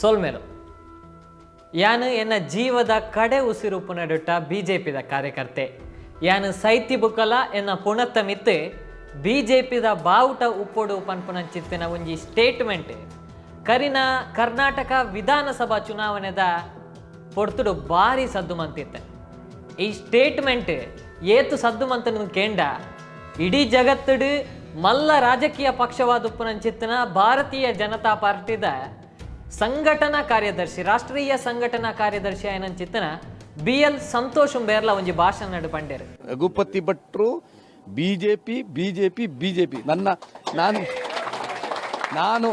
ಸೋಲ್ಮೇಲು. ಯಾನು ಎನ್ನ ಜೀವದ ಕಡೆ ಉಸಿರುಪ್ಪು ಪುನಡುಟ್ಟ ಬಿ ಜೆ ಪಿದ ಕಾರ್ಯಕರ್ತೆ. ಯಾನು ಸೈತಿ ಬುಕಲ ಎನ್ನ ಪುಣತ್ತ ಮಿತ್ತು ಬಿ ಜೆ ಪಿದ ಬಾವುಟ ಉಪ್ಪೊಡು ಪನ್ಪುನಂಚಿತ್ತಿನ ಒಂಜಿ ಸ್ಟೇಟ್ಮೆಂಟ್. ಕರಿನ ಕರ್ನಾಟಕ ವಿಧಾನಸಭಾ ಚುನಾವಣೆದ ಪೊಡ್ತುಡು ಭಾರಿ ಸದ್ದು ಮಂತಿತ್ತೆ ಈ ಸ್ಟೇಟ್ಮೆಂಟ್ ಏತು ಸದ್ದು ಮಂತನ ಕೇಂಡ ಇಡೀ ಜಗತ್ತುಡು ಮಲ್ಲ ರಾಜಕೀಯ ಪಕ್ಷವಾದ ಉಪ್ಪುನಂಚಿತ್ತಿನ ಭಾರತೀಯ ಜನತಾ ಪಾರ್ಟಿದ ಸಂಘಟನಾ ಕಾರ್ಯದರ್ಶಿ ರಾಷ್ಟ್ರೀಯ ಸಂಘಟನಾ ಕಾರ್ಯದರ್ಶಿ ಆಯ್ನಂಚಿತ್ತನ ಬಿ ಎಲ್ ಸಂತೋಷ್ ಬೇರ್ಲ ಒಂಜಿ ಭಾಷಣ ನಡು ಪಂಡೇರು ರಘುಪತಿ ಭಟ್ರು ಬಿಜೆಪಿ ಬಿಜೆಪಿ ಬಿಜೆಪಿ ನನ್ನ ನಾನು ನಾನು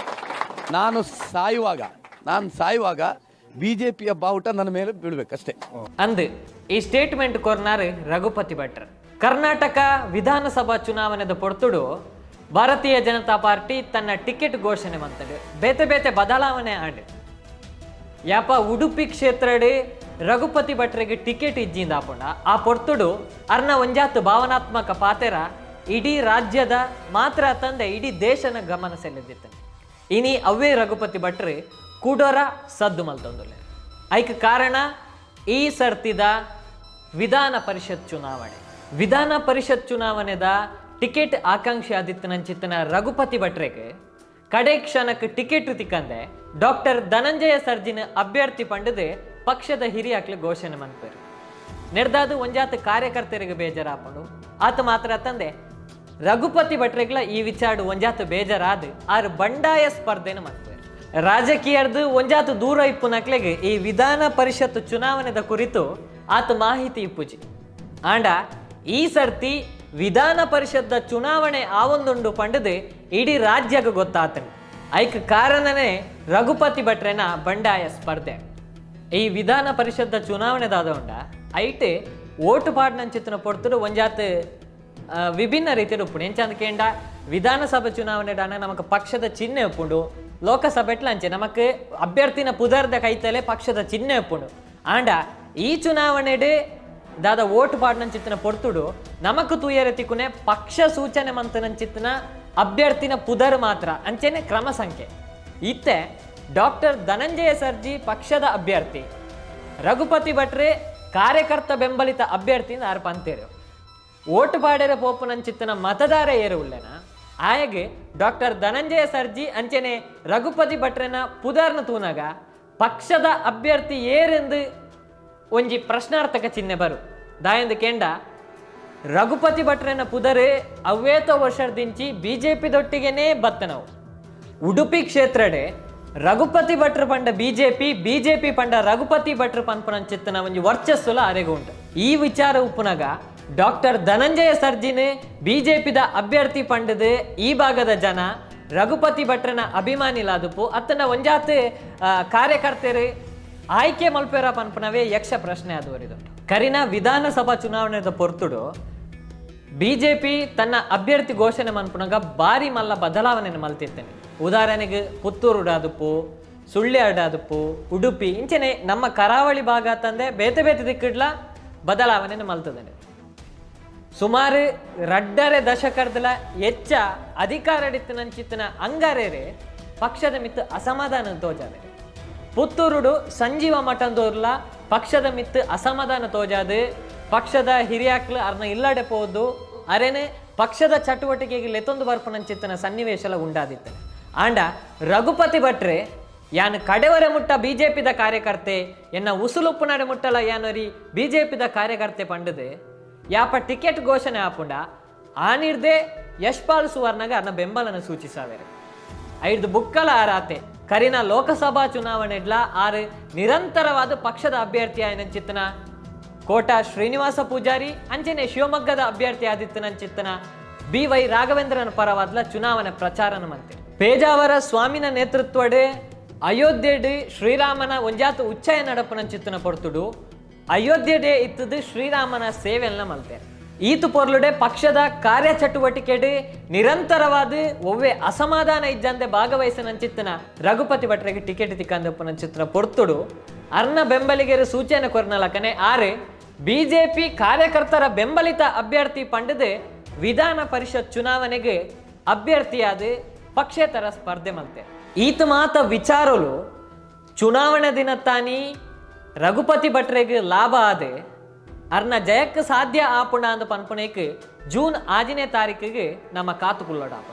ನಾನು ಸಾಯುವಾಗ ನಾನು ಸಾಯುವಾಗ ಬಿಜೆಪಿಯ ಬಾವುಟ ನನ್ನ ಮೇಲೆ ಬೀಳ್ಬೇಕಷ್ಟೇ. ಅಂದು ಈ ಸ್ಟೇಟ್ಮೆಂಟ್ ಕೊರ್ನಾರ್ ರಘುಪತಿ ಭಟ್ರು. ಕರ್ನಾಟಕ ವಿಧಾನಸಭಾ ಚುನಾವಣೆದ ಪೊರ್ತುಡು ಭಾರತೀಯ ಜನತಾ ಪಾರ್ಟಿ ತನ್ನ ಟಿಕೆಟ್ ಘೋಷಣೆ ಮಂತಡು ಬೇತೆ ಬೇತೆ ಬದಲಾವಣೆ ಆಡ್ ಯಾಪ ಉಡುಪಿ ಕ್ಷೇತ್ರಡಿ ರಘುಪತಿ ಭಟ್ರಿಗೆ ಟಿಕೆಟ್ ಇಜ್ಜಿಂದ ಆ ಪೊರ್ತುಡು ಅರ್ನ ಒಂಜಾತ್ ಭಾವನಾತ್ಮಕ ಪಾತೆರ ಇಡೀ ರಾಜ್ಯದ ಮಾತ್ರ ತಂದೆ, ಇಡೀ ದೇಶನ ಗಮನ ಸೆಳೆದಿತ್ತೆ. ಇನಿ ಅವೇ ರಘುಪತಿ ಭಟ್ರಿ ಕೂಡೋರ ಸದ್ದು ಮಲ್ತೊಂದುಲೆ ಐಕ ಕಾರಣ ಈ ಸರ್ತಿದ ವಿಧಾನ ಪರಿಷತ್ ಚುನಾವಣೆ. ವಿಧಾನ ಪರಿಷತ್ ಚುನಾವಣೆದ ಟಿಕೆಟ್ ಆಕಾಂಕ್ಷಿ ಆದಿತ್ತನಂಚಿತ್ತನ ರಘುಪತಿ ಭಟ್ರೆಗೆ. ಕಡೆ ಕ್ಷಣಕ್ಕೆ ಟಿಕೆಟ್ ತಿಕ್ಕಂದೆ ಡಾಕ್ಟರ್ ಧನಂಜಯ ಸರ್ಜಿನ ಅಭ್ಯರ್ಥಿ ಪಂಡದೆ ಪಕ್ಷದ ಹಿರಿಯಾಕ್ಲು ಘೋಷಣೆ ಮನ್ಪರು. ನೆಡ್ದಾದು ಒಂಜಾತ ಕಾರ್ಯಕರ್ತರಿಗೆ ಬೇಜಾರಾಪಡು. ಆತ ಮಾತ್ರ ತಂದೆ. ರಘುಪತಿ ಭಟ್ರೆಗ್ಲ ಈ ವಿಚಾರ ಒಂಜಾತ ಬೇಜಾರಾದ ಆರು ಬಂಡಾಯ ಸ್ಪರ್ಧೆನ ಮಾಡ್ತಾರೆ ರಾಜಕೀಯರ್ದು ಒಂಜಾತು ದೂರ ಇಪ್ಪು ನಕ್ಲೆಗೆ ಈ ವಿಧಾನ ಪರಿಷತ್ ಚುನಾವಣೆದ ಕುರಿತು ಆತ ಮಾಹಿತಿ ಇಪ್ಪುಜಿ. ಆಂಡ ಈ ಸರ್ತಿ ವಿಧಾನ ಪರಿಷತ್ದ ಚುನಾವಣೆ ಆವೊಂದುಂಡು ಪಂಡದು ಇಡೀ ರಾಜ್ಯಕ್ಕೆ ಗೊತ್ತಾತನು ಐಕ್ ಕಾರಣನೇ ರಘುಪತಿ ಭಟ್ರೆನ ಬಂಡಾಯ ಸ್ಪರ್ಧೆ. ಈ ವಿಧಾನ ಪರಿಷತ್ದ ಚುನಾವಣೆದಾದೊಂಡ ಐಟ್ ಓಟು ಪಾಡ್ನಂಚಿತ್ತಿನ ಪೊಡ್ತುಡು ಒಂಜಾತ್ ವಿಭಿನ್ನ ರೀತಿಯ ಉಪ್ಪುಂಡು. ಎಂಚಂದ ಕೇಂಡ, ವಿಧಾನಸಭೆ ಚುನಾವಣೆ ನಮಕ್ ಪಕ್ಷದ ಚಿಹ್ನೆ ಉಪ್ಪುಂಡು. ಲೋಕಸಭೆಟ್ಲ ಅಂಚೆ ನಮಕ್ ಅಭ್ಯರ್ಥಿನ ಪುದರ್ದ ಕೈತಲೆ ಪಕ್ಷದ ಚಿಹ್ನೆ ಉಪ್ಪುಂಡು. ಆಂಡ ಈ ಚುನಾವಣೆಡ್ ದಾದ ಓಟ್ ಪಾಡ್ನಂಚಿತ್ತಿನ ಪೊರ್ತುಡು, ನಮಕ್ ತೂಯರೆ ತಿಕ್ಕುನೆ ಪಕ್ಷ ಸೂಚನೆ ಮಂತನಂಚಿತ್ತಿನ ಅಭ್ಯರ್ಥಿನ ಪುದರ್ ಮಾತ್ರ, ಅಂಚೆನೆ ಕ್ರಮ ಸಂಖ್ಯೆ. ಇತ್ತೆ ಡಾಕ್ಟರ್ ಧನಂಜಯ ಸರ್ಜಿ ಪಕ್ಷದ ಅಭ್ಯರ್ಥಿ, ರಘುಪತಿ ಭಟ್ರೆ ಕಾರ್ಯಕರ್ತ ಬೆಂಬಲಿತ ಅಭ್ಯರ್ಥಿ ಆರು ಪಂತೇರು ಓಟ್ ಪಾಡೆರ ಪೋಪುನಂಚಿತ್ತಿನ ಮತದಾರ ಏರು ಉಳ್ಳೆನ ಆಯಗೆ ಡಾಕ್ಟರ್ ಧನಂಜಯ ಸರ್ಜಿ ಅಂಚೆನೆ ರಘುಪತಿ ಭಟ್ರೆನ ಪುದರ್ನ ತೂನಗ ಪಕ್ಷದ ಅಭ್ಯರ್ಥಿ ಏರೆಂದು ಒಂಜಿ ಪ್ರಶ್ನಾರ್ಥಕ ಚಿಹ್ನೆ ಬರು. ದಾಯಂದ ಕೆಂಡ, ರಘುಪತಿ ಭಟ್ರನ ಪುದರೆ ಅವ್ಯೇತ ವರ್ಷದಿಂಚಿ ಬಿಜೆಪಿ ದೊಟ್ಟಿಗೆನೇ ಬತ್ತನವು. ಉಡುಪಿ ಕ್ಷೇತ್ರಡೆ ರಘುಪತಿ ಭಟ್ರು ಪಂಡ ಬಿಜೆಪಿ ಬಿಜೆಪಿ ಪಂಡ ರಘುಪತಿ ಭಟ್ರು ಪನ್ಪುನಂಚಿತ್ತನ ಒಂಜಿ ವರ್ಚಸ್ಸುಲ ಅರೆಗುಂಟು. ಈ ವಿಚಾರ ಉಪ್ಪುನಗ ಡಾಕ್ಟರ್ ಧನಂಜಯ ಸರ್ಜಿನ್ ಬಿಜೆಪಿದ ಅಭ್ಯರ್ಥಿ ಪಂಡದೆ ಈ ಭಾಗದ ಜನ ರಘುಪತಿ ಭಟ್ರನ ಅಭಿಮಾನಿಲಾದುಪು. ಅತ್ತನ ಒಂಜಾತ್ ಕಾರ್ಯಕರ್ತರು ಆಯ್ಕೆ ಮಲ್ಪೇರ ಪನ್ಪನವೇ ಯಕ್ಷ ಪ್ರಶ್ನೆ ಆದವರಿದು. ಕರಿನ ವಿಧಾನಸಭಾ ಚುನಾವಣೆದ ಪೊರ್ತುಡು, ಬಿಜೆಪಿ ತನ್ನ ಅಭ್ಯರ್ಥಿ ಘೋಷಣೆ ಮನ್ಪುನಗ ಭಾರಿ ಮಲ್ಲ ಬದಲಾವಣೆ ಮಲ್ತಿರ್ತೇನೆ. ಉದಾಹರಣೆಗೆ ಪುತ್ತೂರು ಉಡಾದುಪ್ಪು ಸುಳ್ಳಿ ಅಡಾದುಪ್ಪು, ಉಡುಪಿ, ಇಂಚೆನೆ ನಮ್ಮ ಕರಾವಳಿ ಭಾಗ ತಂದೆ ಬೇತೆ ಬೇತೆ ದಿಕ್ಕಿಡ್ಲ ಬದಲಾವಣೆ ಮಲ್ತದೇನೆ. ಸುಮಾರು ರಡ್ಡರೆ ದಶಕದಲ್ಲ ಹೆಚ್ಚ ಅಧಿಕಾರ ಅಧಿಕಾರಡಿತ್ತನಂಚಿತ್ತನ ಅಂಗಾರೇರೆ ಪಕ್ಷದ ಮಿತ್ತು ಅಸಮಾಧಾನ ತೋಜಾದೆ ಪುತ್ತೂರುಡು ಸಂಜೀವ ಮಠಂದೋರ್ಲ, ಪಕ್ಷದ ಮಿತ್ತು ಅಸಮಾಧಾನ ತೋಜಾದು, ಪಕ್ಷದ ಹಿರಿಯಾಕ್ಲು ಅರ್ನ ಇಲ್ಲಾಡೆ ಪೋದು, ಅರೆನೆ ಪಕ್ಷದ ಚಟುವಟಿಕೆಗೆ ಲೆತೊಂದು ಬರ್ಪಣಂಚಿತ್ತನ ಸನ್ನಿವೇಶಲ ಉಂಡಾದಿತ್ತೆ. ಆಂಡ, ರಘುಪತಿ ಭಟ್ರೆ, ಯಾನ್ ಕಡೆವರೆ ಮುಟ್ಟ ಬಿಜೆಪಿದ ಕಾರ್ಯಕರ್ತೆ, ಎನ್ನ ಉಸುಲುಪ್ಪುನಡೆ ಮುಟ್ಟಲ ಯಾನರಿ ಬಿಜೆಪಿದ ಕಾರ್ಯಕರ್ತೆ ಪಂಡದೆ, ಯಾಪ ಟಿಕೆಟ್ ಘೋಷಣೆ ಆಪುಂಡ ಆನಿರ್ದೆ ಯಶ್ಪಾಲ್ ಸುವರ್ಣಗ ಅನ್ನ ಬೆಂಬಲನ ಸೂಚಿಸಾವೆ ಐದು ಬುಕ್ಕಲ ಆರಾತೆ. ಕರಿನ ಲೋಕಸಭಾ ಚುನಾವಣೆಡ್ಲ ಆರು ನಿರಂತರವಾದ ಪಕ್ಷದ ಅಭ್ಯರ್ಥಿ ಆಯ್ನಂಚಿತ್ತನ ಕೋಟ ಶ್ರೀನಿವಾಸ ಪೂಜಾರಿ ಅಂಚನೆ ಶಿವಮೊಗ್ಗದ ಅಭ್ಯರ್ಥಿ ಆದಿತ್ತನಂಚಿತ್ತನ ಬಿ ವೈ ರಾಘವೇಂದ್ರನ ಪರವಾದ್ಲ ಚುನಾವಣೆ ಪ್ರಚಾರನ ಮಂತೆ ಪೇಜಾವರ ಸ್ವಾಮಿನ ನೇತೃತ್ವಡೆ ಅಯೋಧ್ಯೆಡ್ ಶ್ರೀರಾಮನ ಒಂಜಾತು ಉಚ್ಚಯ ನಡಪನಂಚಿತ್ತನ ಪೊರ್ತುಡು ಅಯೋಧ್ಯೆಡೆ ಇತ್ತದು ಶ್ರೀರಾಮನ ಸೇವೆಯನ್ನ ಮಲ್ತೆ ಈತು ಪೊರ್ಲುಡೆ ಪಕ್ಷದ ಕಾರ್ಯಚಟುವಟಿಕೆಡೆ ನಿರಂತರವಾದ ಒವ್ವೆ ಅಸಮಾಧಾನ ಇದ್ದಂತೆ ಭಾಗವಹಿಸನಂಚಿತ್ತನ ರಘುಪತಿ ಭಟ್ರಿಗೆ ಟಿಕೆಟ್ ತಿಕ್ಕಂದಪ್ಪನಂಚಿತ್ತನ ಪೊರ್ತುಡು. ಅರ್ನ ಬೆಂಬಲಿಗರ ಸೂಚನೆ ಕೊರನಲಕನೆ ಆರೆ, ಬಿಜೆಪಿ ಕಾರ್ಯಕರ್ತರ ಬೆಂಬಲಿತ ಅಭ್ಯರ್ಥಿ ಪಂಡದೆ ವಿಧಾನ ಪರಿಷತ್ ಚುನಾವಣೆಗೆ ಅಭ್ಯರ್ಥಿಯಾದ ಪಕ್ಷೇತರ ಸ್ಪರ್ಧೆ ಮಂತೆ ಈತ ಮಾತ ವಿಚಾರಲು ಚುನಾವಣೆ ದಿನ ತಾನಿ ರಘುಪತಿ ಭಟ್ರಿಗೆ ಲಾಭ ಆದೆ ಅರ್ನ ಜಯಕ್ಕೆ ಸಾಧ್ಯ ಆಪುಣ ಅಂತ ಪನ್ಪುನೇಕ್ ಜೂನ್ ಆಜನೇ ತಾರೀಕಿಗೆ ನಮ್ಮ ಕಾತುಕುಳ್ಳೋಡಾಪ